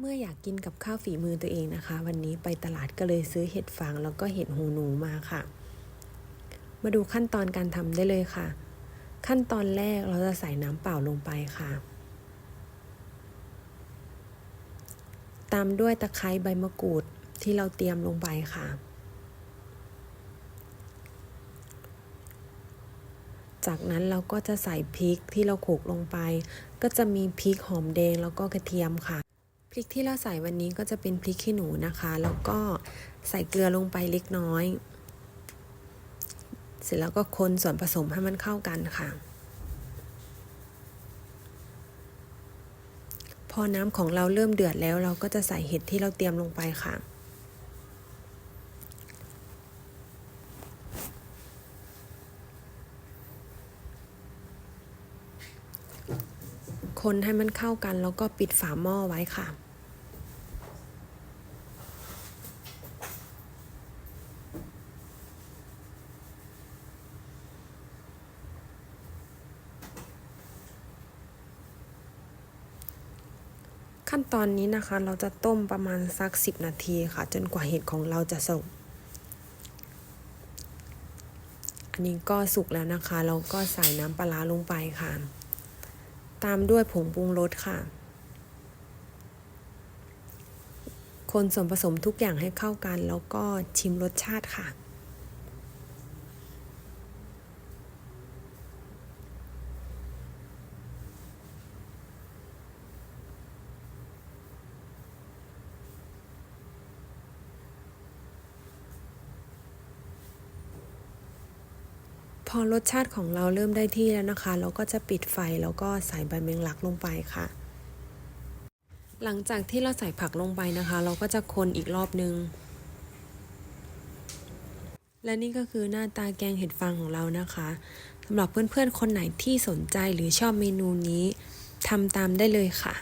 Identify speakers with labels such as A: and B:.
A: เมื่ออยากกินกับข้าวฝีมือตัวเองนะคะ วันนี้ไปตลาดก็เลยซื้อเห็ดฟางแล้วก็เห็ดหูหนูมาค่ะ มาดูขั้นตอนการทำได้เลยค่ะ ขั้นตอนแรกเราจะใส่น้ำเปล่าลงไปค่ะ ตามด้วยตะไคร้ใบมะกรูดที่เราเตรียมลงไปค่ะ จากนั้นเราก็จะใส่พริกที่เราโขลกลงไป ก็จะมีพริกหอมแดงแล้วก็กระเทียมค่ะ พริกที่เราใส่วันนี้ก็จะเป็นพริกขี้หนูนะคะ แล้วก็ใส่เกลือลงไปเล็กน้อย เสร็จแล้วก็คนส่วนผสมให้มันเข้ากันค่ะ พอน้ำของเราเริ่มเดือดแล้ว เราก็จะใส่เห็ดที่เราเตรียมลงไปค่ะคนให้มันเข้ากันแล้วก็ปิดฝาหม้อไว้ค่ะ ขั้นตอนนี้นะคะเราจะต้มประมาณสัก 10 นาทีค่ะ จนกว่าเห็ดของเราจะสุก อันนี้ก็สุกแล้วนะคะ เราก็ใส่น้ำปลาร้าลงไปค่ะ ตามด้วยผงปรุงรสค่ะ คนส่วนผสมทุกอย่างให้เข้ากัน แล้วก็ชิมรสชาติค่ะ พอรสชาติของเราเริ่มได้ที่แล้วนะคะ เราก็จะปิดไฟแล้วก็ใส่ใบแมงลักลงไปค่ะ หลังจากที่เราใส่ผักลงไปนะคะ เราก็จะคนอีกรอบนึง และนี่ก็คือหน้าตาแกงเห็ดฟางของเรานะคะสำหรับเพื่อนๆคนไหนที่สนใจหรือชอบเมนูนี้ทำตามได้เลยค่ะ